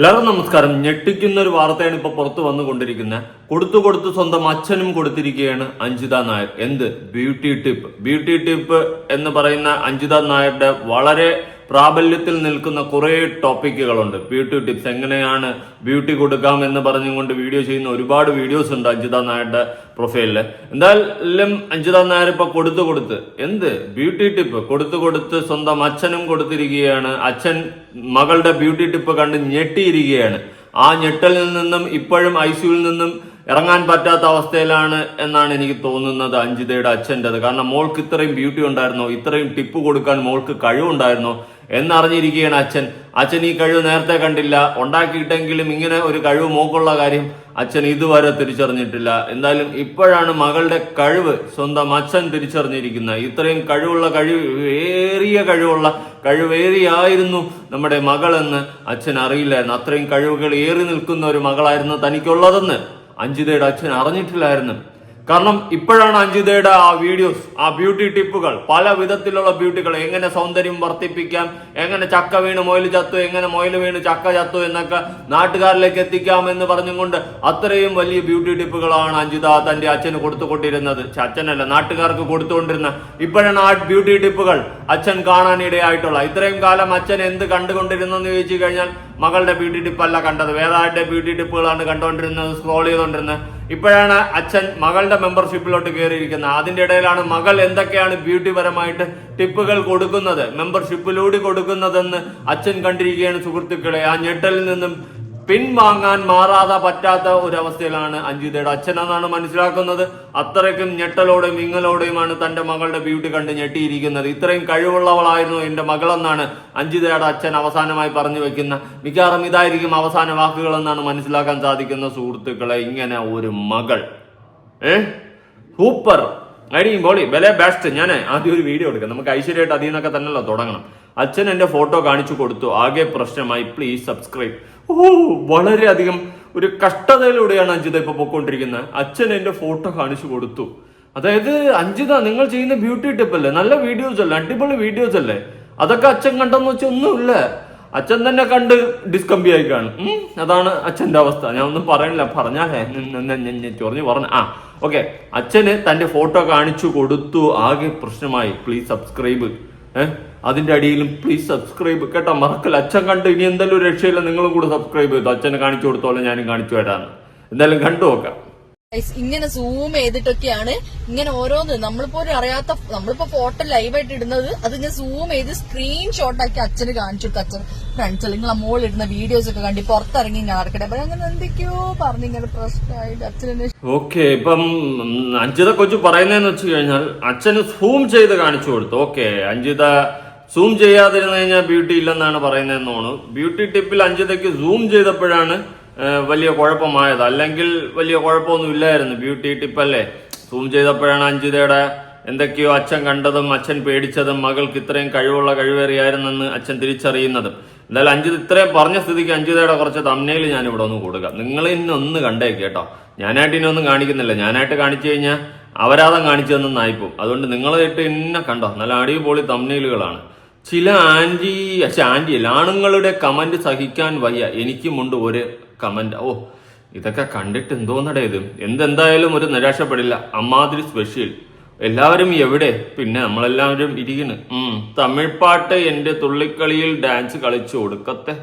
എല്ലാവർക്കും നമസ്കാരം. ഞെട്ടിക്കുന്ന ഒരു വാർത്തയാണ് ഇപ്പൊ പുറത്തു വന്നുകൊണ്ടിരിക്കുന്നത്. കൊടുത്തു കൊടുത്ത് സ്വന്തം അച്ഛനും കൊടുത്തിരിക്കുകയാണ് അഞ്ജിത നായർ. എന്ത്? Beauty tip. ബ്യൂട്ടി ടിപ്പ് എന്ന് പറയുന്ന അഞ്ജിത നായരുടെ വളരെ പ്രാബല്യത്തിൽ നിൽക്കുന്ന കുറേ ടോപ്പിക്കുകളുണ്ട്. ബ്യൂട്ടി ടിപ്സ് എങ്ങനെയാണ് ബ്യൂട്ടി കൊടുക്കാം എന്ന് പറഞ്ഞുകൊണ്ട് വീഡിയോ ചെയ്യുന്ന ഒരുപാട് വീഡിയോസ് ഉണ്ട് അഞ്ജിത നായരുടെ പ്രൊഫൈലിൽ എന്തായാലും അഞ്ജിത നായർ ഇപ്പൊ കൊടുത്തു കൊടുത്ത് എന്ത്? ബ്യൂട്ടി ടിപ്പ് കൊടുത്തു കൊടുത്ത് സ്വന്തം അച്ഛനും കൊടുത്തിരിക്കുകയാണ്. അച്ഛൻ മകളുടെ ബ്യൂട്ടി ടിപ്പ് കണ്ട് ഞെട്ടിയിരിക്കുകയാണ്. ആ ഞെട്ടലിൽ നിന്നും ഇപ്പോഴും ഐ സിയുവിൽ നിന്നും ഇറങ്ങാൻ പറ്റാത്ത അവസ്ഥയിലാണ് എന്നാണ് എനിക്ക് തോന്നുന്നത് അഞ്ജിതയുടെ അച്ഛന്റെത്. കാരണം മോൾക്ക് ഇത്രയും ബ്യൂട്ടി ഉണ്ടായിരുന്നോ? ഇത്രയും ടിപ്പ് കൊടുക്കാൻ മോൾക്ക് കഴിവുണ്ടായിരുന്നോ? എന്നറിഞ്ഞിരിക്കുകയാണ് അച്ഛൻ. അച്ഛൻ ഈ കഴിവ് നേരത്തെ കണ്ടില്ല. ഉണ്ടാക്കിയിട്ടെങ്കിലും ഇങ്ങനെ ഒരു കഴിവ് മോക്കുള്ള കാര്യം അച്ഛൻ ഇതുവരെ തിരിച്ചറിഞ്ഞിട്ടില്ല. എന്തായാലും ഇപ്പോഴാണ് മകളുടെ കഴിവ് സ്വന്തം അച്ഛൻ തിരിച്ചറിഞ്ഞിരിക്കുന്നത്. ഇത്രയും കഴിവുള്ള കഴിവ് ഏറിയ കഴിവുള്ള കഴിവേറിയായിരുന്നു നമ്മുടെ മകളെന്ന് അച്ഛൻ അറിയില്ലായിരുന്നു. അത്രയും കഴിവുകൾ ഏറി നിൽക്കുന്ന ഒരു മകളായിരുന്നു തനിക്കുള്ളതെന്ന് അഞ്ജിതയുടെ അച്ഛൻ അറിഞ്ഞിട്ടില്ലായിരുന്നു. കാരണം ഇപ്പോഴാണ് അഞ്ജിതയുടെ ആ വീഡിയോസ് ആ ബ്യൂട്ടി ടിപ്പുകൾ പല വിധത്തിലുള്ള ബ്യൂട്ടികൾ എങ്ങനെ സൗന്ദര്യം വർദ്ധിപ്പിക്കാം എങ്ങനെ ചക്ക വീണ് മൊയിൽ ചത്തു എങ്ങനെ മൊയിൽ വീണ് ചക്ക ചത്തു എന്നൊക്കെ നാട്ടുകാരിലേക്ക് എത്തിക്കാം എന്ന് പറഞ്ഞുകൊണ്ട് അത്രയും വലിയ ബ്യൂട്ടി ടിപ്പുകളാണ് അഞ്ജിത തന്റെ അച്ഛന് കൊടുത്തുകൊണ്ടിരുന്നത്. അച്ഛനല്ല നാട്ടുകാർക്ക് കൊടുത്തുകൊണ്ടിരുന്ന ഇപ്പോഴാണ് ആ ബ്യൂട്ടി ടിപ്പുകൾ അച്ഛൻ കാണാനിടയായിട്ടുള്ള. ഇത്രയും കാലം അച്ഛൻ എന്ത് കണ്ടുകൊണ്ടിരുന്നെന്ന് ചോദിച്ചു കഴിഞ്ഞാൽ മകളുടെ ബ്യൂട്ടി ടിപ്പല്ല കണ്ടത്. വേറെ ആരുടെ ബ്യൂട്ടി ടിപ്പുകളാണ് കണ്ടുകൊണ്ടിരുന്നത് സ്ക്രോൾ ചെയ്തുകൊണ്ടിരുന്നത് ഇപ്പോഴാണ് അച്ഛൻ മകളുടെ മെമ്പർഷിപ്പിലോട്ട് കയറിയിരിക്കുന്നത്. അതിന്റെ ഇടയിലാണ് മകൾ എന്തൊക്കെയാണ് ബ്യൂട്ടി പരമായിട്ട് ടിപ്പുകൾ കൊടുക്കുന്നത് മെമ്പർഷിപ്പിലൂടെ കൊടുക്കുന്നതെന്ന് അച്ഛൻ കണ്ടിരിക്കുകയാണ് സുഹൃത്തുക്കളെ. ആ ഞെട്ടലിൽ നിന്നും പിൻവാങ്ങാൻ മാറാതെ പറ്റാത്ത ഒരവസ്ഥയിലാണ് അഞ്ജിതയുടെ അച്ഛൻ എന്നാണ് മനസ്സിലാക്കുന്നത്. അത്രയ്ക്കും ഞെട്ടലോടെയും ഇങ്ങലോടെയുമാണ് തന്റെ മകളുടെ ബ്യൂട്ടി കണ്ട് ഞെട്ടിയിരിക്കുന്നത്. ഇത്രയും കഴിവുള്ളവളായിരുന്നു എന്റെ മകളെന്നാണ് അഞ്ജിതയുടെ അച്ഛൻ അവസാനമായി പറഞ്ഞു വെക്കുന്ന മിക്കവാറും ഇതായിരിക്കും അവസാന വാക്കുകളെന്നാണ് മനസ്സിലാക്കാൻ സാധിക്കുന്ന സുഹൃത്തുക്കളെ ഇങ്ങനെ ഒരു മകൾ. സൂപ്പർ. അടിയും പോളി ബലെ ബെസ്റ്റ് ഞാൻ ആദ്യം ഒരു വീഡിയോ എടുക്കാം. നമുക്ക് ഐശ്വര്യമായിട്ട് അതിൽ നിന്നൊക്കെ തന്നെയല്ലോ തുടങ്ങണം. അച്ഛൻ എന്റെ ഫോട്ടോ കാണിച്ചു കൊടുത്തു. ആകെ പ്രശ്നമായി. Please subscribe. ഓ വളരെയധികം ഒരു കഷ്ടതയിലൂടെയാണ് അഞ്ജിത ഇപ്പൊ പോയിക്കൊണ്ടിരിക്കുന്നത് അച്ഛൻ എന്റെ ഫോട്ടോ കാണിച്ചു കൊടുത്തു. അതായത് അഞ്ജിത നിങ്ങൾ ചെയ്യുന്ന ബ്യൂട്ടി ടിപ്പ് അല്ലേ? നല്ല വീഡിയോസ് അല്ലേ? അടിപൊളി വീഡിയോസ് അല്ലേ? അതൊക്കെ അച്ഛൻ കണ്ടെന്ന് വെച്ചാൽ ഒന്നുമില്ല അച്ഛൻ തന്നെ കണ്ട് ഡിസ്കംബി ആയി കാണും അതാണ് അച്ഛന്റെ അവസ്ഥ. ഞാൻ ഒന്നും പറയണില്ല. പറഞ്ഞാലേ ചൊറിഞ്ഞു പറഞ്ഞു. ആ ഓക്കെ. അച്ഛന് തന്റെ ഫോട്ടോ കാണിച്ചു കൊടുത്തു. ആകെ പ്രശ്നമായി. പ്ലീസ് സബ്സ്ക്രൈബ് ഏഹ് അതിന്റെ അടിയിലും പ്ലീസ് സബ്സ്ക്രൈബ് കേട്ടോ മറക്കല്ല. അച്ഛൻ കണ്ട് ഇനി എന്തായാലും ഒരു രക്ഷയില്ല നിങ്ങളും കൂടെ സബ്സ്ക്രൈബ് ചെയ്തു. അച്ഛനെ കാണിച്ചു കൊടുത്തോളം ഞാനും കാണിച്ചു തരാന്ന്. എന്തായാലും കണ്ടു നോക്കാം. ഇങ്ങനെ സൂം ചെയ്തിട്ടൊക്കെയാണ് ഇങ്ങനെ ഓരോന്ന്. നമ്മളിപ്പോ അറിയാത്ത നമ്മളിപ്പോ ഫോട്ടോ ലൈവായിട്ട് ഇടുന്നത് അത് ഇങ്ങനെ സൂം ചെയ്ത് സ്ക്രീൻഷോട്ട് ആക്കി അച്ഛന് കാണിച്ചു കൊടുത്തു അച്ഛൻ ഫ്രണ്ട്സ് അല്ലെങ്കിൽ മോൾ ഇടുന്ന വീഡിയോസ് ഒക്കെ കണ്ടി പുറത്തിറങ്ങി നടക്കട്ടെ. അപ്പൊ അങ്ങനെ എന്തൊക്കെയോ പറഞ്ഞു ഇങ്ങനെ പ്രശ്നമായിട്ട് അച്ഛനെ ഓക്കെ ഇപ്പം അഞ്ജിത കൊച്ചു പറയുന്നതെന്ന് വെച്ച് കഴിഞ്ഞാൽ അച്ഛന് സൂം ചെയ്ത് കാണിച്ചു കൊടുത്തു. ഓക്കെ അഞ്ജിത സൂം ചെയ്യാതിരുന്നു കഴിഞ്ഞാൽ ബ്യൂട്ടി ഇല്ലെന്നാണ് പറയുന്നതെന്നാണ്. ബ്യൂട്ടി ടിപ്പിൽ അഞ്ചിതയ്ക്ക് സൂം ചെയ്തപ്പോഴാണ് വലിയ കുഴപ്പമായത്. അല്ലെങ്കിൽ വലിയ കുഴപ്പമൊന്നും ഇല്ലായിരുന്നു ബ്യൂട്ടി ടിപ്പല്ലേ. സൂം ചെയ്തപ്പോഴാണ് അഞ്ജിതയുടെ എന്തൊക്കെയോ അച്ഛൻ കണ്ടതും അച്ഛൻ പേടിച്ചതും മകൾക്ക് ഇത്രയും കഴിവുള്ള കഴിവേറിയായിരുന്നെന്ന് അച്ഛൻ തിരിച്ചറിയുന്നതും. എന്തായാലും അഞ്ജിത് ഇത്രയും പറഞ്ഞ സ്ഥിതിക്ക് അഞ്ജിതയുടെ കുറച്ച് തമ്മനയിൽ ഞാൻ ഇവിടെ ഒന്ന് കൊടുക്കാം. നിങ്ങൾ ഇന്നെ ഒന്ന് കണ്ടേക്ക് കേട്ടോ. ഞാനായിട്ട് ഇനി കാണിക്കുന്നില്ല. ഞാനായിട്ട് കാണിച്ചു കഴിഞ്ഞാൽ അവരാതം കാണിച്ചു തന്നായിപ്പോവും അതുകൊണ്ട് നിങ്ങളായിട്ട് ഇട്ട് ഇന്നെ കണ്ടോ. നല്ല അടിപൊളി തമ്മനയിലുകളാണ് ചില ആന്റി പക്ഷെ ആന്റി അല്ല ആണുങ്ങളുടെ കമന്റ് സഹിക്കാൻ വയ്യ. എനിക്കുമുണ്ട് ഒരു കമന്റ്. ഓ ഇതൊക്കെ കണ്ടിട്ട് എന്തോന്നടേ ഇത്? എന്തെന്തായാലും ഒരു നിരാശപ്പെടില്ല. അമ്മാതിരി സ്പെഷ്യൽ എല്ലാവരും എവിടെ? പിന്നെ നമ്മളെല്ലാവരും ഇരിക്കുന്നു. തമിഴ് പാട്ട് എന്റെ തുള്ളിക്കളിയിൽ ഡാൻസ് കളിച്ചു കൊടുക്കത്തെ.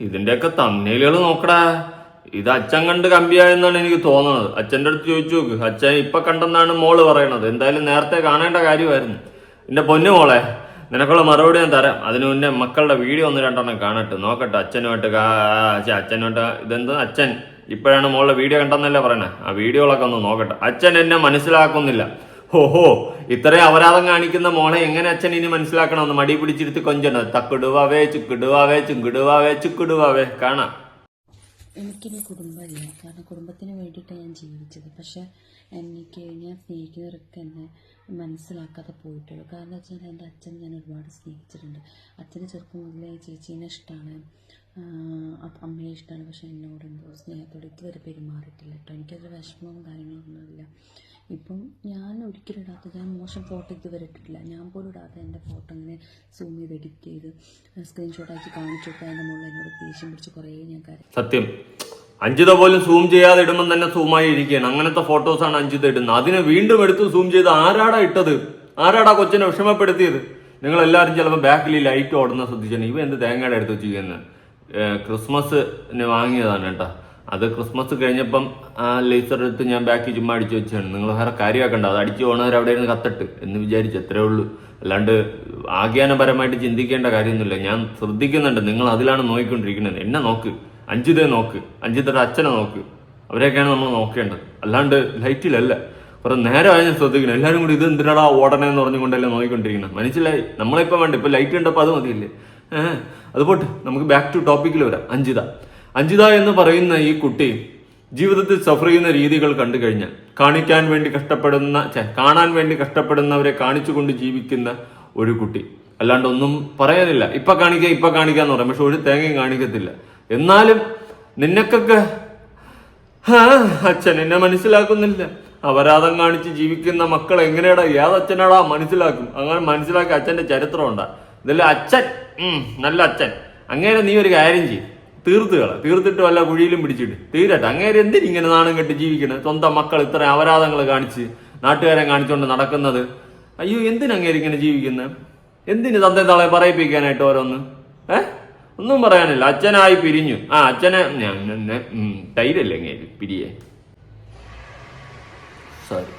ഇതിന്റെയൊക്കെ തമ്മിലുകൾ നോക്കടാ. ഇത് അച്ഛൻ കണ്ട് കമ്പിയായെന്നാണ് എനിക്ക് തോന്നുന്നത്. അച്ഛന്റെ അടുത്ത് ചോദിച്ചു നോക്ക്. അച്ഛൻ ഇപ്പൊ കണ്ടെന്നാണ് മോൾ പറയണത്. എന്തായാലും നേരത്തെ കാണേണ്ട കാര്യമായിരുന്നു. എന്റെ പൊന്നു മോളെ നിനക്കുള്ള മറുപടി ഞാൻ തരാം. അതിനു മുന്നേ മക്കളുടെ വീഡിയോ ഒന്ന് രണ്ടെണ്ണം കാണട്ടെ. നോക്കട്ടെ അച്ഛനുമായിട്ട് അച്ഛനുമായിട്ട് ഇതെന്ത്? അച്ഛൻ. ഇപ്പോഴാണ് മോളുടെ വീഡിയോ കണ്ടെന്നല്ലേ പറയണേ? ആ വീഡിയോകളൊക്കെ ഒന്ന് നോക്കട്ടെ. അച്ഛൻ എന്നെ മനസ്സിലാക്കുന്നില്ല. ഓഹോ ഇത്രയും അപരാധം കാണിക്കുന്ന മോളെ എങ്ങനെ അച്ഛൻ ഇനി മനസ്സിലാക്കണം ഒന്ന് മടി പിടിച്ചിരുത്തി കൊഞ്ചണം തക്കിടുവാവേ ചുക്കിടുവാവേ ചുങ്കിടുവാവേ ചുക്കിടുവാവേ കാണാം. എനിക്കിനി കുടുംബമില്ല. കാരണം കുടുംബത്തിന് വേണ്ടിയിട്ടാണ് ഞാൻ ജീവിച്ചത്. പക്ഷെ എനിക്ക് ഞാൻ സ്നേഹിക്കുന്നവരൊക്കെ എന്നെ മനസ്സിലാക്കാതെ പോയിട്ടുള്ളൂ. കാരണം എന്താ വെച്ചാൽ എന്റെ അച്ഛൻ ഞാൻ ഒരുപാട് സ്നേഹിച്ചിട്ടുണ്ട്. അച്ഛന് ചെറുപ്പം മുതലേ ചേച്ചീനെ ഇഷ്ടമാണ് അമ്മയെ ഇഷ്ടമാണ് പക്ഷെ എന്നോട് എന്തോ സ്നേഹത്തോടെ ഇതുവരെ പെരുമാറിയിട്ടില്ല കേട്ടോ. എനിക്കതൊരു വിഷമവും കാര്യങ്ങളൊന്നുമില്ല. ഇപ്പം ഞാൻ ഒരിക്കലും ഇടാത്ത ഞാൻ മോശം ഫോട്ടോ ഇതുവരെ ഇട്ടിട്ടില്ല. ഞാൻ പോലും ഇടാതെ എന്റെ ഫോട്ടോ ഇങ്ങനെ സൂം ചെയ്ത് എഡിറ്റ് ചെയ്ത് സ്ക്രീൻഷോട്ടാക്കി കാണിച്ചു കൊടുത്താൽ എന്റെ മുകളിൽ എന്നോട് ദേഷ്യം പിടിച്ച് കുറേ ഞാൻ കാര്യം. സത്യം. അഞ്ചിത പോലും സൂം ചെയ്യാതെ ഇടുമ്പോൾ തന്നെ സൂമായി ഇരിക്കുകയാണ്. അങ്ങനത്തെ ഫോട്ടോസാണ് അഞ്ചിത ഇടുന്നത്. അതിനെ വീണ്ടും എടുത്ത് സൂം ചെയ്ത് ആരാടാ ഇട്ടത്? ആരാടാ കൊച്ചിനെ വിഷമപ്പെടുത്തിയത്? നിങ്ങൾ എല്ലാവരും ചിലപ്പോൾ ബാക്കിൽ ലൈറ്റ് ഓടുന്ന ശ്രദ്ധിച്ചാൽ ഇവ എന്ത് തേങ്ങയുടെ എടുത്ത് വെച്ചിരിക്കുന്നത് ക്രിസ്മസിന് വാങ്ങിയതാണ് കേട്ടോ. അത് ക്രിസ്മസ് കഴിഞ്ഞപ്പം ആ ലേസർ എടുത്ത് ഞാൻ ബാക്കി ചുമ്മാ അടിച്ചു വെച്ചാണ്. നിങ്ങൾ വേറെ കാര്യമാക്കണ്ട. അത് അടിച്ചു പോകണവർ അവിടെ ഇരുന്ന് കത്തട്ട് എന്ന് വിചാരിച്ച് എത്രേ ഉള്ളൂ. അല്ലാണ്ട് ആഖ്യാനപരമായിട്ട് ചിന്തിക്കേണ്ട കാര്യമൊന്നുമില്ല. ഞാൻ ശ്രദ്ധിക്കുന്നുണ്ട്. നിങ്ങൾ അതിലാണ് നോക്കിക്കൊണ്ടിരിക്കുന്നത്. എന്നെ നോക്ക്. അഞ്ചിതയെ നോക്ക് അഞ്ചിതയുടെ അച്ഛനെ നോക്ക്. അവരെയൊക്കെയാണ് നമ്മൾ നോക്കേണ്ടത്. അല്ലാണ്ട് ലൈറ്റിലല്ല. കുറെ നേരമായി ഞാൻ ശ്രദ്ധിക്കണം എല്ലാവരും കൂടി ഇത് എന്തിനാടാ ഓടണേ എന്ന് പറഞ്ഞുകൊണ്ടല്ലേ നോക്കിക്കൊണ്ടിരിക്കണം മനസ്സിലായി നമ്മളിപ്പോൾ വേണ്ട. ഇപ്പോൾ ലൈറ്റ് കണ്ടപ്പോൾ അത് മതിയില്ലേ? ഏഹ് അത് നമുക്ക് ബാക്ക് ടു ടോപ്പിക്കിൽ വരാം. അഞ്ചിത. അഞ്ചിത എന്ന് പറയുന്ന ഈ കുട്ടി ജീവിതത്തിൽ സഫർ ചെയ്യുന്ന രീതികൾ കണ്ടു കഴിഞ്ഞാൽ കാണിക്കാൻ വേണ്ടി കഷ്ടപ്പെടുന്ന കാണാൻ വേണ്ടി കഷ്ടപ്പെടുന്നവരെ കാണിച്ചുകൊണ്ട് ജീവിക്കുന്ന ഒരു കുട്ടി. അല്ലാണ്ട് ഒന്നും പറയാനില്ല. ഇപ്പൊ കാണിക്കുക ഇപ്പൊ കാണിക്കാന്ന് പറയാം. പക്ഷെ ഒരു തേങ്ങയും കാണിക്കത്തില്ല. എന്നാലും നിനക്കൊക്കെ ഹാ, അച്ഛൻ എന്നെ മനസ്സിലാക്കുന്നില്ല. അപരാധം കാണിച്ച് ജീവിക്കുന്ന മക്കൾ എങ്ങനെയാടാ? ഏതച്ഛനാടാ മനസ്സിലാക്കും? അങ്ങനെ മനസ്സിലാക്കി അച്ഛന്റെ ചരിത്രം ഉണ്ടാ ഇതല്ല അച്ഛൻ? നല്ല അച്ഛൻ. അങ്ങനെ നീ ഒരു കാര്യം ചെയ്യും. തീർത്തുകള തീർത്തിട്ട് വല്ല കുഴിയിലും പിടിച്ചിട്ട് തീരട്ടെ. അങ്ങനെ എന്തിന് ഇങ്ങനെ നാണം കെട്ട് ജീവിക്കണത് സ്വന്തം മക്കൾ ഇത്ര അപരാധങ്ങൾ കാണിച്ച് നാട്ടുകാരെ കാണിച്ചുകൊണ്ട് നടക്കുന്നത്. അയ്യോ എന്തിനങ്ങനെ ഇങ്ങനെ ജീവിക്കുന്നത് എന്തിന് തന്തേ തളയെ പറയിപ്പിക്കാനായിട്ട് ഓരോന്ന്? ഏ? ഒന്നും പറയാനില്ല. അച്ഛനായി പിരിഞ്ഞു. ആ അച്ഛനെ ഞാൻ തൈരല്ലേ പിരിയെ. സോറി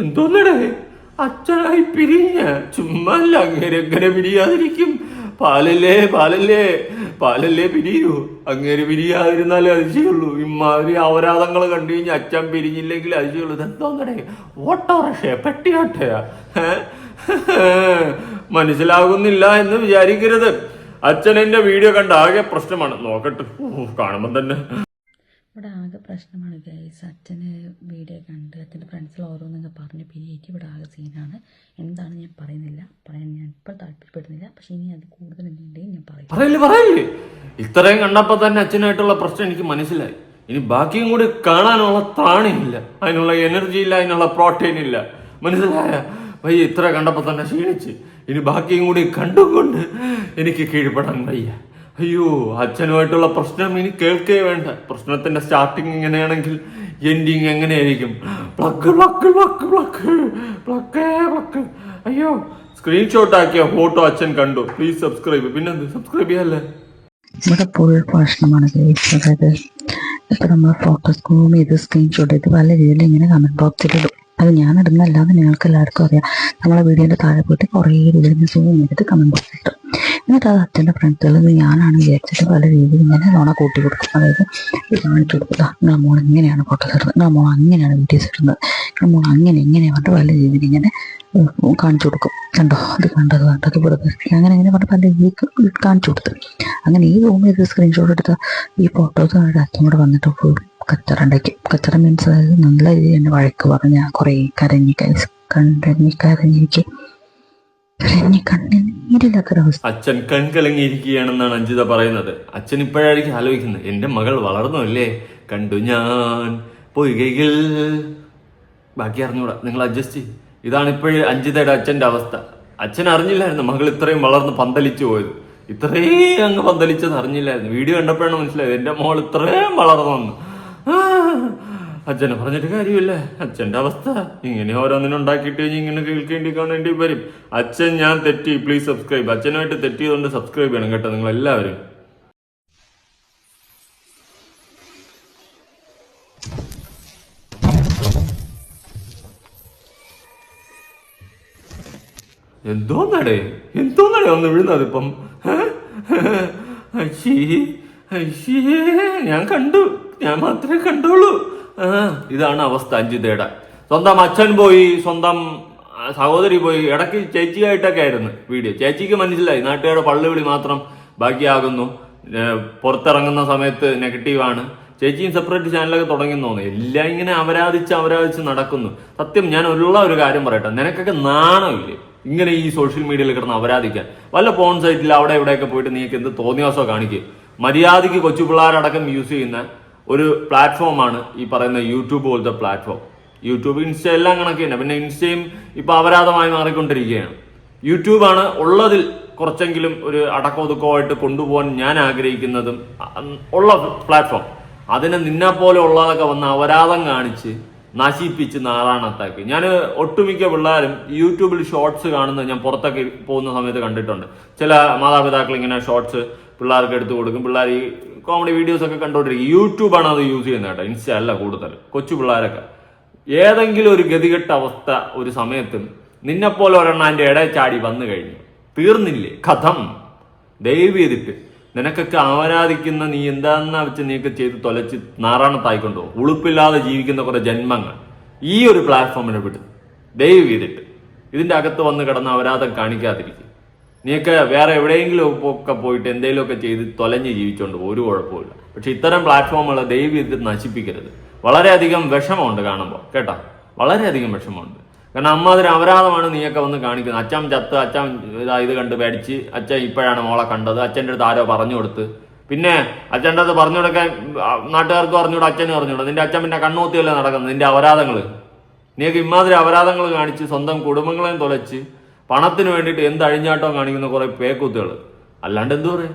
എന്തോന്നടേ? അച്ഛനായി പിരിഞ്ഞ. ചുമ്മാ അങ്ങനെ എങ്ങനെ പിരിയാതിരിക്കും. പാലല്ലേ പാലല്ലേ പാലല്ലേ പിരിയൂ. അങ്ങനെ പിരിയാതിരുന്നാലേ അതിശയുള്ളൂ ഇമാതിരി അപരാധങ്ങൾ കണ്ടു കഴിഞ്ഞാൽ അച്ഛൻ പിരിഞ്ഞില്ലെങ്കിൽ അതിശയുള്ളൂ ഇതെന്തോന്നടേ? ഓട്ടോറിക്ഷ പെട്ടിയോട്ടയാ? മനസ്സിലാകുന്നില്ല എന്ന് വിചാരിക്കരുത്. അച്ഛൻ എന്റെ വീഡിയോ കണ്ട ആകെ പ്രശ്നമാണ്. നോക്കട്ടെ. കാണുമ്പോൾ കാണുമ്പോ തന്നെ. ഇവിടെ ആകെ പ്രശ്നമാണ് ഗൈസ് അച്ഛന് വീഡിയോ കണ്ട് അച്ഛന്റെ ഫ്രണ്ട്സിൽ ഓരോന്നൊക്കെ പറഞ്ഞ് പിരിയേറ്റ് ഇവിടെ ആകെ സീനാണ് എന്താണ് ഞാൻ പറയുന്നില്ല. പറയാൻ ഞാൻ ഇപ്പോൾ താല്പര്യപ്പെടുന്നില്ല. പക്ഷെ ഇനി അത് കൂടുതൽ എന്തുണ്ടെങ്കിൽ ഞാൻ പറയും. പറയില്ലേ പറയില്ലേ? ഇത്രയും കണ്ടപ്പോൾ തന്നെ അച്ഛനായിട്ടുള്ള പ്രശ്നം എനിക്ക് മനസ്സിലായി. ഇനി ബാക്കിയും കൂടി കാണാനുള്ള താണില്ല. അതിനുള്ള എനർജി ഇല്ല അതിനുള്ള പ്രോട്ടീൻ ഇല്ല. മനസ്സിലായ? വയ്യ ഇത്ര കണ്ടപ്പോൾ തന്നെ ക്ഷീണിച്ച്. ഇനി ബാക്കിയും കൂടി കണ്ടുകൊണ്ട് എനിക്ക് കീഴ്പ്പെടാൻ വയ്യ. അയ്യോ അച്ഛനുമായിട്ടുള്ള പ്രശ്നം ഇനി കേൾക്കേ വേണ്ട. പ്രശ്നത്തിന്റെ സ്റ്റാർട്ടിങ് ഇങ്ങനെയാണെങ്കിൽ എൻഡിങ് എങ്ങനെയായിരിക്കും? പ്ലക്ക് പ്ലക്ക് പ്ലക്ക് പ്ലക്ക് പ്ലക്കേ പ്ലക്ക് അയ്യോ സ്ക്രീൻഷോട്ട് ആക്കിയ ഫോട്ടോ അച്ഛൻ കണ്ടു. പ്ലീസ് സബ്സ്ക്രൈബ് പിന്നെന്ത് സബ്സ്ക്രൈബ് ചെയ്യാല്ലേ? ഇവിടെ ഫുൾ പ്രശ്നമാണ് അതായത് ഇപ്പം നമ്മൾ ഫോക്കസ് സൂം ചെയ്ത് സ്ക്രീൻഷോട്ട് ചെയ്ത് പല രീതിയിൽ ഇങ്ങനെ കമന്റ് ബോക്സിൽ ഇടും. അത് ഞാൻ ഇടുന്നല്ലാതെ നിങ്ങൾക്ക് എല്ലാവർക്കും അറിയാം. നമ്മളെ വീഡിയോന്റെ താഴെ പോയിട്ട് കുറേ രീതിയിൽ സൂം ചെയ്തിട്ട് കമന്റ് ബോക്സിൽ ഇട്ടു എന്നിട്ട് അത് അച്ഛന്റെ ഫ്രണ്ട്സുകൾ ഇത് ഞാനാണ് വിചാരിച്ചിട്ട് പല രീതിയിൽ ഇങ്ങനെ നോണ കൂട്ടി കൊടുക്കും. അതായത് ഇത് കാണിച്ചു കൊടുക്കുക നിങ്ങളെ മോൾ ഇങ്ങനെയാണ് ഫോട്ടോസ് ഇടുന്നത്. നിങ്ങളെ മോൾ അങ്ങനെയാണ് വീഡിയോസ് ഇടുന്നത്. നിങ്ങളെ മോൾ അങ്ങനെ ഇങ്ങനെ പറഞ്ഞിട്ട് പല രീതിയിൽ ഇങ്ങനെ കാണിച്ചു കൊടുക്കും. കണ്ടോ? അത് കണ്ടത് കണ്ടത് വെറുതെ അങ്ങനെ അങ്ങനെ പറഞ്ഞിട്ട് പല രീതിയിൽ കാണിച്ചു കൊടുത്തു. അങ്ങനെ ഈ റൂമിൽ സ്ക്രീൻഷോട്ട് എടുത്ത ഈ ഫോട്ടോസ് അവരുടെ അച്ഛൻ കൂടെ വന്നിട്ട് ഫുൾ കച്ചറ ഉണ്ടാക്കി കച്ചറ മീൻസ് അതായത് നല്ല രീതിയിൽ എന്നെ വഴക്ക് പറഞ്ഞ് കുറേ കരഞ്ഞി കരഞ്ഞി കണ്ണീരില്ലാത്തൊരവസ്ഥ അച്ഛൻ കൺകലങ്ങിയിരിക്കുകയാണെന്നാണ് അഞ്ജിത പറയുന്നത്. അച്ഛൻ ഇപ്പോഴായിരിക്കും ആലോചിക്കുന്നത്. എന്റെ മകൾ വളർന്നു അല്ലേ കണ്ടു ഞാൻ പൊയ്കയിൽ. ബാക്കി അറിഞ്ഞൂടാ. നിങ്ങൾ അഡ്ജസ്റ്റ് ചെയ്യും. ഇതാണ് ഇപ്പോഴും അഞ്ജിതയുടെ അച്ഛന്റെ അവസ്ഥ. അച്ഛൻ അറിഞ്ഞില്ലായിരുന്നു മകൾ ഇത്രയും വളർന്ന് പന്തലിച്ചു പോയത്. ഇത്രയും അങ്ങ് പന്തലിച്ചത് അറിഞ്ഞില്ലായിരുന്നു. വീഡിയോ കണ്ടപ്പോഴാണ് മനസ്സിലായത് എന്റെ മോൾ ഇത്രയും വളർന്നു അച്ഛനെ പറഞ്ഞിട്ട് കാര്യമില്ല. അച്ഛന്റെ അവസ്ഥ. ഇങ്ങനെ ഓരോന്നിനും ഉണ്ടാക്കിയിട്ട് കഴിഞ്ഞ് ഇങ്ങനെ കേൾക്കേണ്ടി കാണേണ്ടി വരും. അച്ഛൻ ഞാൻ തെറ്റി. പ്ലീസ് സബ്സ്ക്രൈബ് അച്ഛനുമായിട്ട് തെറ്റിയതുകൊണ്ട് സബ്സ്ക്രൈബ് ചെയ്യണം കേട്ടോ നിങ്ങൾ എല്ലാവരും എന്തോന്നടേ? എന്തോന്നടേ ഒന്ന് വീഴുന്നത് ഇപ്പം? അശ്ശീ അശ്ശീ ഞാൻ കണ്ടു. ഞാൻ മാത്രമേ കണ്ടുള്ളൂ. ഇതാണ് അവസ്ഥ അഞ്ചിതയുടെ സ്വന്തം അച്ഛൻ പോയി സ്വന്തം സഹോദരി പോയി ഇടയ്ക്ക് ചേച്ചിയായിട്ടൊക്കെ ആയിരുന്നു വീഡിയോ. ചേച്ചിക്ക് മനസ്സിലായി നാട്ടുകാരുടെ പള്ളുവിളി മാത്രം ബാക്കിയാകുന്നു. പുറത്തിറങ്ങുന്ന സമയത്ത് നെഗറ്റീവാണ് ചേച്ചിയും സെപ്പറേറ്റ് ചാനലൊക്കെ തുടങ്ങി തോന്നുന്നു. എല്ലാം ഇങ്ങനെ അപരാധിച്ച് അപരാധിച്ച് നടക്കുന്നു. സത്യം ഞാൻ ഉള്ള ഒരു കാര്യം പറയട്ടെ. നിനക്കൊക്കെ നാണമില്ലേ? ഇങ്ങനെ ഈ സോഷ്യൽ മീഡിയയിൽ കിടന്ന് അപരാധിക്കാൻ വല്ല പോൺ സൈറ്റിൽ അവിടെ ഇവിടെയൊക്കെ പോയിട്ട് നീക്ക് എന്ത് തോന്നിയാസോ കാണിക്കുക മര്യാദയ്ക്ക് കൊച്ചു പിള്ളേരടക്കം യൂസ് ചെയ്യുന്ന ഒരു പ്ലാറ്റ്ഫോമാണ് ഈ പറയുന്ന യൂട്യൂബ് പോലത്തെ പ്ലാറ്റ്ഫോം യൂട്യൂബ് ഇൻസ്റ്റ എല്ലാം കണക്ക് തന്നെ പിന്നെ ഇൻസ്റ്റയും ഇപ്പൊ അപരാധമായി മാറിക്കൊണ്ടിരിക്കുകയാണ്. യൂട്യൂബാണ് ഉള്ളതിൽ കുറച്ചെങ്കിലും ഒരു അടക്കമൊതുക്കമായിട്ട് കൊണ്ടുപോകാൻ ഞാൻ ആഗ്രഹിക്കുന്നതും ഉള്ള പ്ലാറ്റ്ഫോം അതിനെ നിന്നെ പോലെ ഉള്ളതൊക്കെ വന്ന് അപരാധം കാണിച്ച് നശിപ്പിച്ച് നാറാണത്താക്കി ഞാൻ ഒട്ടുമിക്ക പിള്ളേരും യൂട്യൂബിൽ ഷോർട്സ് കാണുന്നത് ഞാൻ പുറത്തൊക്കെ പോകുന്ന സമയത്ത് കണ്ടിട്ടുണ്ട്. ചില മാതാപിതാക്കൾ ഇങ്ങനെ ഷോർട്സ് പിള്ളേർക്ക് എടുത്തു കൊടുക്കും. പിള്ളേർ ഈ കോമഡി വീഡിയോസ് ഒക്കെ കണ്ടോണ്ടിരിക്കും. യൂട്യൂബാണ് അത് യൂസ് ചെയ്യുന്നത് കേട്ടോ. ഇൻസ്റ്റ അല്ല കൂടുതൽ. കൊച്ചു പിള്ളേരൊക്കെ. ഏതെങ്കിലും ഒരു ഗതികെട്ട അവസ്ഥ ഒരു സമയത്തും നിന്നെപ്പോലെ ഒരെണ്ണം അതിന്റെ ഇടയിൽ ചാടി വന്നു കഴിഞ്ഞു. തീർന്നില്ലേ? കഥം. ദയവ് ചെയ്തിട്ട് നിനക്കൊക്കെ ആരാധിക്കുന്ന നീ എന്താണെന്നാ വെച്ച് നീയൊക്കെ ചെയ്ത് തൊലച്ച് നാറാണത്തായിക്കൊണ്ടോ? ഉളുപ്പില്ലാതെ ജീവിക്കുന്ന കുറെ ജന്മങ്ങൾ. ഈ ഒരു പ്ലാറ്റ്ഫോമിനെ വിട്ട് ദയവ് ചെയ്തിട്ട്. ഇതിന്റെ അകത്ത് വന്ന് കിടന്ന് അപരാധം കാണിക്കാതിരിക്കും. നീയൊക്കെ വേറെ എവിടെയെങ്കിലും ഒക്കെ പോയിട്ട് എന്തെങ്കിലുമൊക്കെ ചെയ്ത് തൊലഞ്ഞ് ജീവിച്ചോണ്ട് ഒരു കുഴപ്പമില്ല പക്ഷെ ഇത്തരം പ്ലാറ്റ്ഫോമുകൾ ദൈവം ഇത് നശിപ്പിക്കരുത്. വളരെയധികം വിഷമമുണ്ട് കാണുമ്പോൾ കേട്ടോ? വളരെയധികം വിഷമമുണ്ട്. കാരണം അമ്മാതിരി അപരാധമാണ് നീയൊക്കെ വന്ന് കാണിക്കുന്നത്. അച്ഛൻ ചത്ത് അച്ഛൻ ഇതാ ഇത് കണ്ട് പേടിച്ച് അച്ഛൻ ഇപ്പോഴാണ് മോളെ കണ്ടത്. അച്ഛന്റെ അടുത്ത് ആരോ പറഞ്ഞു കൊടുത്ത്. പിന്നെ അച്ഛന്റെ അത് പറഞ്ഞു കൊടുക്കാൻ നാട്ടുകാർക്ക് പറഞ്ഞുകൂടെ അച്ഛന് പറഞ്ഞുകൂടെ നിന്റെ അച്ഛൻ പിന്നെ കണ്ണൂത്തിയല്ലേ നടക്കുന്നത്? നിന്റെ അപരാധങ്ങൾ നീയൊക്കെ ഇമാതിരി അപരാധങ്ങൾ കാണിച്ച് സ്വന്തം കുടുംബങ്ങളെയും തുലച്ച് പണത്തിന് വേണ്ടിയിട്ട് എന്ത് അഴിഞ്ഞാട്ടോ കാണിക്കുന്ന കുറേ പേക്കൂത്തുകൾ. അല്ലാണ്ട് എന്തു പറയും?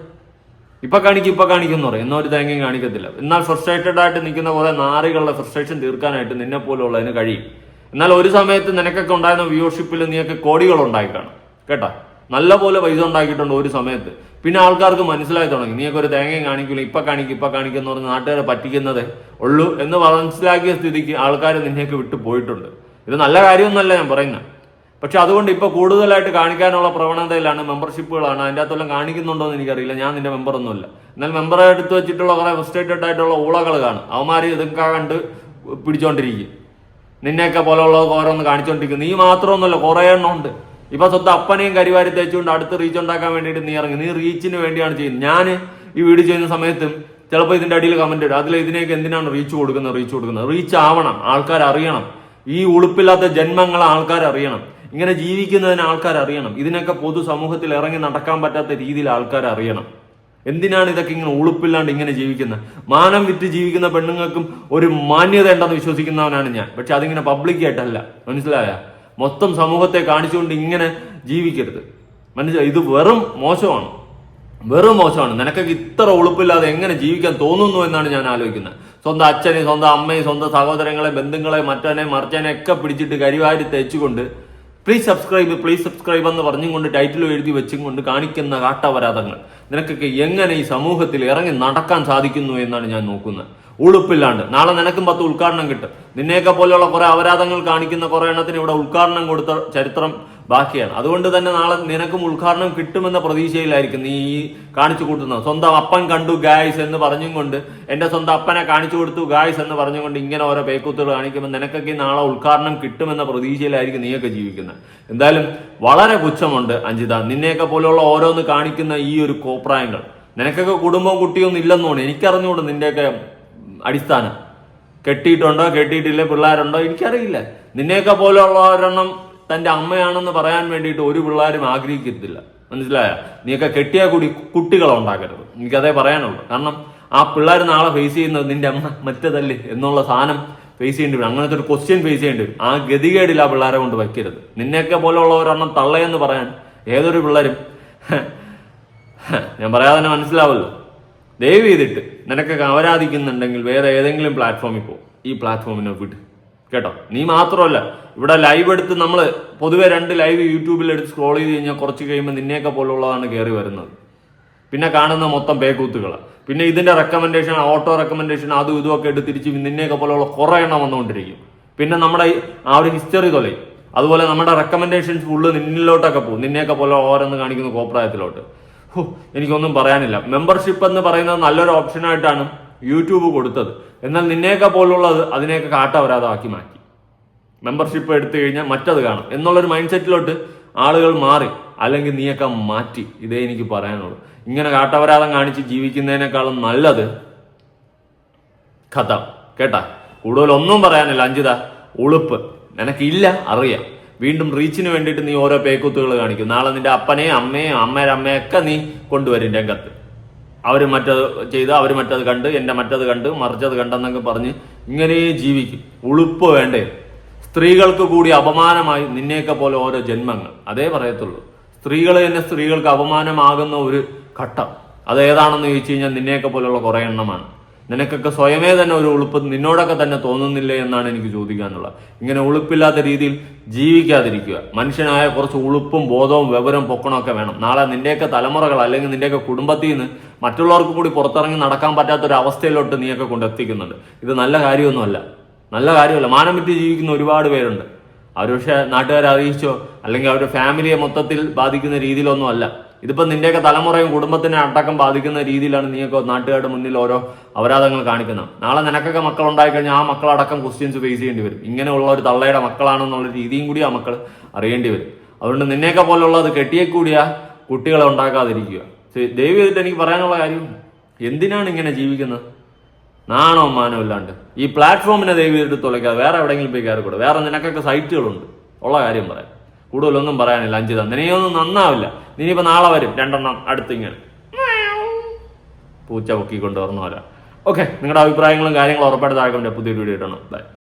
ഇപ്പൊ കാണിക്കും ഇപ്പൊ കാണിക്കും പറയും. എന്നൊരു തേങ്ങയും കാണിക്കത്തില്ല. എന്നാൽ ഫ്രസ്ട്രേറ്റഡ് ആയിട്ട് നിൽക്കുന്ന കുറെ നാറികളുടെ ഫ്രസ്ട്രേഷൻ തീർക്കാനായിട്ട് നിന്നെ പോലുള്ളതിന് കഴിയും. എന്നാൽ ഒരു സമയത്ത് നിനക്കൊക്കെ ഉണ്ടായിരുന്ന വ്യൂഷിപ്പിൽ നീയൊക്കെ കോടികൾ ഉണ്ടായി കാണും. കേട്ടാ? നല്ല പോലെ പൈസ ഉണ്ടാക്കിയിട്ടുണ്ട് ഒരു സമയത്ത്. പിന്നെ ആൾക്കാർക്ക് മനസ്സിലായി തുടങ്ങി. നീയൊക്കെ ഒരു തേങ്ങയും കാണിക്കില്ല ഇപ്പൊ കാണിക്കും ഇപ്പൊ കാണിക്കും എന്ന് പറഞ്ഞ് നാട്ടുകാരെ പറ്റിക്കുന്നതേ ഉള്ളൂ എന്ന് മനസ്സിലാക്കിയ സ്ഥിതിക്ക് ആൾക്കാർ നിന്നെയൊക്കെ വിട്ടു പോയിട്ടുണ്ട്. ഇത് നല്ല കാര്യമൊന്നുമല്ല ഞാൻ പറയുന്നത് പക്ഷെ അതുകൊണ്ട് ഇപ്പൊ കൂടുതലായിട്ട് കാണിക്കാനുള്ള പ്രവണതയിലാണ് മെമ്പർഷിപ്പുകളാണ്. അതിന്റെ അകത്തെല്ലാം കാണിക്കുന്നുണ്ടോ എന്ന് എനിക്കറിയില്ല. ഞാൻ നിന്റെ മെമ്പർ ഒന്നുമില്ല എന്നാൽ മെമ്പറെ എടുത്ത് വെച്ചിട്ടുള്ള കുറെ ഫ്രസ്ട്രേറ്റഡ് ആയിട്ടുള്ള ഊളകൾ കാണും. അവന്മാർ ഇതൊക്കെ കണ്ട് പിടിച്ചോണ്ടിരിക്കും. നിന്നെയൊക്കെ പോലെയുള്ളത് ഓരോന്ന് കാണിച്ചോണ്ടിരിക്കും. നീ മാത്രമൊന്നുമല്ല കുറേ എണ്ണം ഉണ്ട്. ഇപ്പൊ സ്വത്ത് അപ്പനെയും കരിവാരി തേച്ചുകൊണ്ട് അടുത്ത് റീച്ച് ഉണ്ടാക്കാൻ വേണ്ടിയിട്ട് നീ ഇറങ്ങി. നീ റീച്ചിന് വേണ്ടിയാണ് ചെയ്യുന്നത്. ഞാൻ ഈ വീഡിയോ ചെയ്യുന്ന സമയത്തും ചിലപ്പോൾ ഇതിന്റെ അടിയിൽ കമന്റ് ഇടും. അതിൽ ഇതിനേക്ക് എന്തിനാണ് റീച്ച് കൊടുക്കുന്നത്? റീച്ച് കൊടുക്കുന്നത്. റീച്ച് ആവണം. ആൾക്കാർ അറിയണം ഈ ഉളുപ്പില്ലാത്ത ജന്മങ്ങളെ ആൾക്കാർ അറിയണം ഇങ്ങനെ ജീവിക്കുന്നതിന് ആൾക്കാർ അറിയണം. ഇതിനൊക്കെ പൊതു സമൂഹത്തിൽ ഇറങ്ങി നടക്കാൻ പറ്റാത്ത രീതിയിൽ ആൾക്കാർ അറിയണം. എന്തിനാണ് ഇതൊക്കെ ഇങ്ങനെ ഉളുപ്പില്ലാണ്ട് ഇങ്ങനെ ജീവിക്കുന്നത്? മാനം വിറ്റ് ജീവിക്കുന്ന പെണ്ണുങ്ങൾക്കും ഒരു മാന്യത ഉണ്ടെന്ന് വിശ്വസിക്കുന്നവനാണ് ഞാൻ. പക്ഷെ അതിങ്ങനെ പബ്ലിക്കായിട്ടല്ല മനസ്സിലായ? മൊത്തം സമൂഹത്തെ കാണിച്ചുകൊണ്ട് ഇങ്ങനെ ജീവിക്കരുത്. മനസ്സിലായി? ഇത് വെറും മോശമാണ്. വെറും മോശമാണ്. നിനക്കൊക്കെ ഇത്ര ഉളുപ്പില്ലാതെ എങ്ങനെ ജീവിക്കാൻ തോന്നുന്നു എന്നാണ് ഞാൻ ആലോചിക്കുന്നത്. സ്വന്തം അച്ഛനെ സ്വന്തം അമ്മയെ സ്വന്തം സഹോദരങ്ങളെ ബന്ധുക്കളെ മറ്റനെ മറിച്ചനെ ഒക്കെ പിടിച്ചിട്ട് കരിവാരി തേച്ചുകൊണ്ട് പ്ലീസ് സബ്സ്ക്രൈബ് പ്ലീസ് സബ്സ്ക്രൈബ് എന്ന് പറഞ്ഞും കൊണ്ട് ടൈറ്റിൽ എഴുതി വെച്ചും കൊണ്ട് കാണിക്കുന്ന കാട്ടപരാധങ്ങൾ നിനക്കൊക്കെ എങ്ങനെ ഈ സമൂഹത്തിൽ ഇറങ്ങി നടക്കാൻ സാധിക്കുന്നു എന്നാണ് ഞാൻ നോക്കുന്നത്. ഉളുപ്പില്ലാണ്ട്. നാളെ നിനക്കും പത്ത് ഉദ്ഘാടനം കിട്ടും. നിന്നെയൊക്കെ പോലെയുള്ള കുറെ അപരാധങ്ങൾ കാണിക്കുന്ന കുറെ എണ്ണത്തിന് ഇവിടെ ഉദ്ഘാടനം കൊടുത്ത ചരിത്രം ബാക്കിയാണ്. അതുകൊണ്ട് തന്നെ നാളെ നിനക്കും ഉദ്ഘാടനം കിട്ടുമെന്ന പ്രതീക്ഷയിലായിരിക്കും നീ ഈ കാണിച്ചു കൂട്ടുന്നത്. സ്വന്തം അപ്പൻ കണ്ടു ഗായ്സ് എന്ന് പറഞ്ഞും കൊണ്ട് എന്റെ സ്വന്തം അപ്പനെ കാണിച്ചു കൊടുത്തു ഗായ്സ് എന്ന് പറഞ്ഞുകൊണ്ട് ഇങ്ങനെ ഓരോ പേക്കൂത്തുകൾ കാണിക്കുമ്പോൾ നിനക്കൊക്കെ നാളെ ഉദ്ഘാടനം കിട്ടുമെന്ന പ്രതീക്ഷയിലായിരിക്കും നീയൊക്കെ ജീവിക്കുന്നത്. എന്തായാലും വളരെ പുച്ഛമുണ്ട് അഞ്ജിത. നിന്നെയൊക്കെ പോലെയുള്ള ഓരോന്ന് കാണിക്കുന്ന ഈ ഒരു കോപ്രായങ്ങൾ. നിനക്കൊക്കെ കുടുംബവും കുട്ടിയൊന്നും ഇല്ലെന്നോണ്. എനിക്കറിഞ്ഞുകൂടെ നിന്റെയൊക്കെ അടിസ്ഥാനം. കെട്ടിയിട്ടുണ്ടോ കെട്ടിയിട്ടില്ല പിള്ളേരുണ്ടോ എനിക്കറിയില്ല. നിന്നെയൊക്കെ പോലെയുള്ള ഒരെണ്ണം തന്റെ അമ്മയാണെന്ന് പറയാൻ വേണ്ടിയിട്ട് ഒരു പിള്ളേരും ആഗ്രഹിക്കത്തില്ല. മനസ്സിലായ? നീയൊക്കെ കെട്ടിയ കൂടി കുട്ടികളെ ഉണ്ടാക്കരുത്. എനിക്കതേ പറയാനുള്ളൂ. കാരണം ആ പിള്ളേർ നാളെ ഫേസ് ചെയ്യുന്നത് നിന്റെ അമ്മ മറ്റേതല്ലേ എന്നുള്ള സാധനം ഫേസ് ചെയ്യേണ്ടി വരും. അങ്ങനത്തെ ഒരു ക്വസ്റ്റ്യൻ ഫേസ് ചെയ്യേണ്ടി വരും. ആ ഗതികേടിൽ ആ പിള്ളേരെ കൊണ്ട് വയ്ക്കരുത്. നിന്നെയൊക്കെ പോലെയുള്ള ഒരെണ്ണം തള്ളയെന്ന് പറയാൻ ഏതൊരു പിള്ളേരും ഞാൻ പറയാതെ തന്നെ മനസ്സിലാവല്ലോ. ദയവ് ചെയ്തിട്ട് നിനക്കൊക്കെ ആരാധിക്കുന്നുണ്ടെങ്കിൽ വേറെ ഏതെങ്കിലും പ്ലാറ്റ്ഫോമിൽ പോകും ഈ പ്ലാറ്റ്ഫോമിനെ വിട്ട് കേട്ടോ? നീ മാത്രമല്ല ഇവിടെ ലൈവ് എടുത്ത് നമ്മൾ പൊതുവെ രണ്ട് ലൈവ് യൂട്യൂബിൽ എടുത്ത് സ്ക്രോൾ ചെയ്ത് കഴിഞ്ഞാൽ കുറച്ച് കഴിയുമ്പോൾ നിന്നെയൊക്കെ പോലുള്ളതാണ് കയറി വരുന്നത്. പിന്നെ കാണുന്ന മൊത്തം പേക്കൂത്തുകൾ പിന്നെ ഇതിന്റെ റെക്കമെൻഡേഷൻ ഓട്ടോ റെക്കമെൻഡേഷൻ അതും ഇതും ഒക്കെ എടുത്ത് തിരിച്ച് നിന്നെയൊക്കെ പോലുള്ള കുറെ എണ്ണം വന്നുകൊണ്ടിരിക്കും. പിന്നെ നമ്മുടെ ആ ഒരു ഹിസ്റ്ററി തൊലയും അതുപോലെ നമ്മുടെ റെക്കമെൻഡേഷൻസ് ഫുള്ള് നിന്നിലോട്ടൊക്കെ പോകും. നിന്നെയൊക്കെ പോലെ ഓരോന്ന് കാണിക്കുന്ന കോപ്രായത്തിലോട്ട്. എനിക്കൊന്നും പറയാനില്ല. മെമ്പർഷിപ്പ് എന്ന് പറയുന്നത് നല്ലൊരു ഓപ്ഷനായിട്ടാണ് യൂട്യൂബ് കൊടുത്തത്. എന്നാൽ നിന്നെയൊക്കെ പോലുള്ളത് അതിനെയൊക്കെ കാട്ടവരാതാക്കി മാറ്റി. മെമ്പർഷിപ്പ് എടുത്തു കഴിഞ്ഞാൽ മറ്റത് കാണും. എന്നുള്ളൊരു മൈൻഡ് സെറ്റിലോട്ട് ആളുകൾ മാറി. അല്ലെങ്കിൽ നീയൊക്കെ മാറ്റി. ഇതേ എനിക്ക് പറയാനുള്ളൂ. ഇങ്ങനെ കാട്ടവരാതം കാണിച്ച് ജീവിക്കുന്നതിനേക്കാളും നല്ലത് കഥ. കേട്ടാ? കൂടുതൽ ഒന്നും പറയാനില്ല അഞ്ചിത. ഉളുപ്പ്. നിനക്കില്ല അറിയാം. വീണ്ടും റീച്ചിന് വേണ്ടിയിട്ട് നീ ഓരോ പേക്കൂത്തുകൾ കാണിക്കും. നാളെ നിന്റെ അപ്പനെയും അമ്മയും അമ്മയുടെ അമ്മയൊക്കെ നീ കൊണ്ടുവരും രംഗത്ത്. അവർ മറ്റത് ചെയ്ത് അവർ മറ്റത് കണ്ട് എന്റെ മറ്റത് കണ്ട് മറിച്ചത് കണ്ടെന്നൊക്കെ പറഞ്ഞ് ഇങ്ങനെ ജീവിക്കും. ഉളുപ്പ് വേണ്ടേ? സ്ത്രീകൾക്ക് കൂടി അപമാനമായി നിന്നെയൊക്കെ പോലെ ഓരോ ജന്മങ്ങൾ. അതേ പറയത്തുള്ളൂ. സ്ത്രീകൾ തന്നെ സ്ത്രീകൾക്ക് അപമാനമാകുന്ന ഒരു ഘട്ടം. അത് ഏതാണെന്ന് ചോദിച്ചു കഴിഞ്ഞാൽ നിന്നെയൊക്കെ പോലെയുള്ള കുറേ എണ്ണമാണ്. നിനക്കൊക്കെ സ്വയമേ തന്നെ ഒരു ഉളുപ്പ് നിന്നോടൊക്കെ തന്നെ തോന്നുന്നില്ലേ എന്നാണ് എനിക്ക് ചോദിക്കാനുള്ളത്. ഇങ്ങനെ ഉളുപ്പില്ലാത്ത രീതിയിൽ ജീവിക്കാതിരിക്കുക. മനുഷ്യനായ കുറച്ച് ഉളുപ്പും ബോധവും വിവരം പൊക്കണമൊക്കെ വേണം. നാളെ നിന്റെയൊക്കെ തലമുറകൾ അല്ലെങ്കിൽ നിന്റെയൊക്കെ കുടുംബത്തിൽ നിന്ന് മറ്റുള്ളവർക്ക് കൂടി പുറത്തിറങ്ങി നടക്കാൻ പറ്റാത്ത ഒരു അവസ്ഥയിലോട്ട് നീയൊക്കെ കൊണ്ടെത്തിക്കുന്നുണ്ട്. ഇത് നല്ല കാര്യമൊന്നുമല്ല. നല്ല കാര്യമല്ല. മാനം വിറ്റ് ജീവിക്കുന്ന ഒരുപാട് പേരുണ്ട്. അവർ പക്ഷേ നാട്ടുകാരെ അറിയിച്ചോ? അല്ലെങ്കിൽ അവരുടെ ഫാമിലിയെ മൊത്തത്തിൽ ബാധിക്കുന്ന രീതിയിലൊന്നും അല്ല ഇതിപ്പോ നിന്റെയൊക്കെ തലമുറയും കുടുംബത്തിനെ അടക്കം ബാധിക്കുന്ന രീതിയിലാണ് നീയൊക്കെ നാട്ടുകാരുടെ മുന്നിൽ ഓരോ അപരാധങ്ങൾ കാണിക്കുന്നത്. നാളെ നിനക്കൊക്കെ മക്കൾ ഉണ്ടായിക്കഴിഞ്ഞാൽ ആ മക്കളടക്കം ക്വസ്റ്റ്യൻസ് ഫേസ് ചെയ്യേണ്ടി വരും. ഇങ്ങനെയുള്ള ഒരു തള്ളയുടെ മക്കളാണെന്നുള്ള രീതിയും കൂടി ആ മക്കൾ അറിയേണ്ടി വരും. അതുകൊണ്ട് നിന്നെയൊക്കെ പോലുള്ളത് കെട്ടിയെ കൂടിയ കുട്ടികളെ ഉണ്ടാക്കാതിരിക്കുക. ദയവ് ചെയ്തിട്ട് എനിക്ക് പറയാനുള്ള കാര്യം എന്തിനാണ് ഇങ്ങനെ ജീവിക്കുന്നത്? നാണോ മാനോ ഇല്ലാണ്ട്. ഈ പ്ലാറ്റ്ഫോമിനെ ദയവ് ചെയ്തിട്ട് തുളയ്ക്കാതെ വേറെ എവിടെയെങ്കിലും പോയി കയറിക്കൂടെ? വേറെ നിനക്കൊക്കെ സൈറ്റുകളുണ്ട് ഉള്ള കാര്യം പറയാം. കൂടുതലൊന്നും പറയാനില്ല അഞ്ചിത നിനെയൊന്നും നന്നാവില്ല. നീനിപ്പോ നാളെ വരും രണ്ടെണ്ണം അടുത്തിങ്ങനെ പൂച്ച പൊക്കിക്കൊണ്ട് ഓർമ്മ വരാം ഓക്കെ നിങ്ങളുടെ അഭിപ്രായങ്ങളും കാര്യങ്ങളും ഉറപ്പായിട്ട് താഴെ പുതിയൊരു വീഡിയോ ഇടണം. ബൈ